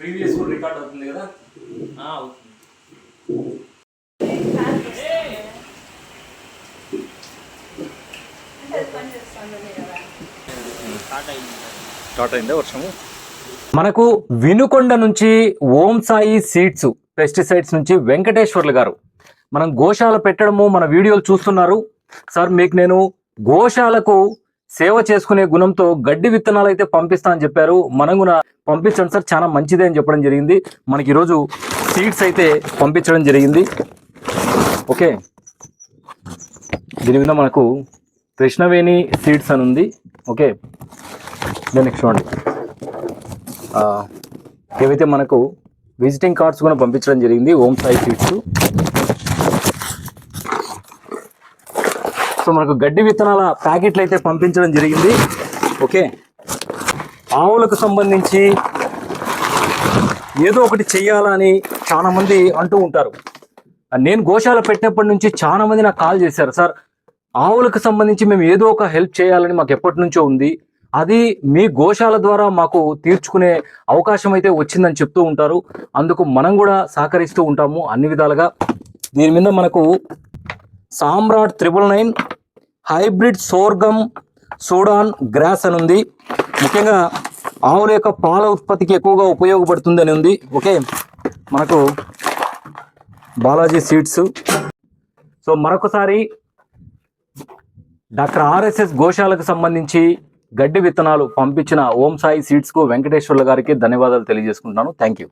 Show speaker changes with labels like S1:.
S1: Previous కూడా record అవుతుంది కదా?
S2: స్టార్ట్ అయిందా
S1: వర్షము? మనకు వినుకొండ నుంచి ఓం సాయి సీడ్స్ పెస్టిసైడ్స్ నుంచి వెంకటేశ్వర్లు గారు. మనం గోశాల పెట్టడము మన వీడియోలు చూస్తున్నారు. సార్ మీకు నేను గోశాలకు సేవ చేసుకునే గుణంతో గడ్డి విత్తనాలు అయితే పంపిస్తా అని చెప్పారు. మనం కూడా పంపించండి సార్ చాలా మంచిదే అని చెప్పడం జరిగింది. మనకి ఈరోజు సీడ్స్ అయితే పంపించడం జరిగింది. ఓకే. దీని మీద మనకు కృష్ణవేణి సీడ్స్ అని ఉంది. ఓకే. దెన్ నెక్స్ట్ చూడండి ఏవైతే మనకు విజిటింగ్ కార్డ్స్ కూడా పంపించడం జరిగింది ఓం సాయి సీట్స్ సో మనకు గడ్డి విత్తనాల ప్యాకెట్లు అయితే పంపించడం జరిగింది. ఓకే. ఆవులకు సంబంధించి ఏదో ఒకటి చెయ్యాలని చాలా మంది అంటూ ఉంటారు. నేను గోశాల పెట్టినప్పటి నుంచి చాలా మంది నాకు కాల్ చేశారు. సార్ ఆవులకు సంబంధించి మేము ఏదో ఒక హెల్ప్ చేయాలని మాకు ఎప్పటి నుంచో ఉంది. అది మీ గోశాల ద్వారా మాకు తీర్చుకునే అవకాశం అయితే వచ్చిందని చెప్తూ ఉంటారు. అందుకు మనం కూడా సహకరిస్తూ ఉంటాము అన్ని విధాలుగా. దీని మీద మనకు Samrat triple nine hybrid sorghum Sudan grass అని ఉంది. ముఖ్యంగా ఆవుల యొక్క పాల ఉత్పత్తికి ఎక్కువగా ఉపయోగపడుతుంది అని ఉంది. ఓకే మనకు బాలాజీ సీడ్స్. సో మరొకసారి డాక్టర్ ఆర్ఎస్ఎస్ గోశాలకు సంబంధించి గడ్డి విత్తనాలు పంపించిన ఓం సాయి సీడ్స్కు వెంకటేశ్వర్ల గారికి ధన్యవాదాలు తెలియజేసుకుంటున్నాను. Thank you.